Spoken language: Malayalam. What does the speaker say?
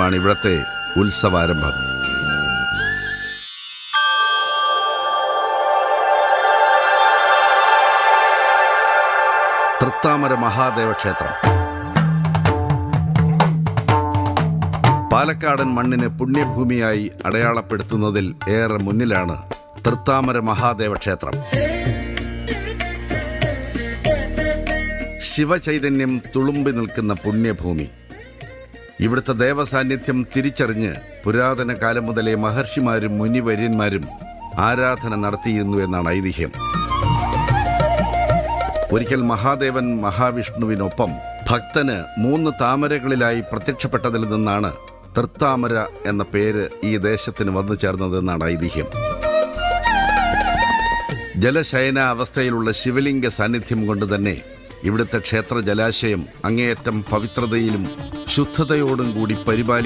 ാണ് ഇവിടത്തെ ഉത്സവാരംഭം. തൃത്താമര മഹാദേവ ക്ഷേത്രം പാലക്കാടൻ മണ്ണിനെ പുണ്യഭൂമിയായി അടയാളപ്പെടുത്തുന്നതിൽ ഏറെ മുന്നിലാണ് തൃത്താമര മഹാദേവ ക്ഷേത്രം ശിവചൈതന്യം തുളുമ്പി നിൽക്കുന്ന പുണ്യഭൂമി. ഇവിടുത്തെ ദേവസാന്നിധ്യം തിരിച്ചറിഞ്ഞ് പുരാതന കാലം മുതലേ മഹർഷിമാരും മുനിവര്യന്മാരും ആരാധന നടത്തിയിരുന്നു എന്നാണ് ഐതിഹ്യം. ഒരിക്കൽ മഹാദേവൻ മഹാവിഷ്ണുവിനൊപ്പം ഭക്തന് മൂന്ന് താമരകളിലായി പ്രത്യക്ഷപ്പെട്ടതിൽ നിന്നാണ് തൃത്താമര എന്ന പേര് ഈ ദേശത്തിന് വന്നു ചേർന്നതെന്നാണ് ഐതിഹ്യം. ജലശയന അവസ്ഥയിലുള്ള ശിവലിംഗ സാന്നിധ്യം കൊണ്ട് തന്നെ ഇവിടുത്തെ ക്ഷേത്ര ജലാശയം അങ്ങേയറ്റം പവിത്രതയിലും ശുദ്ധതയോടും കൂടി പരിപാലി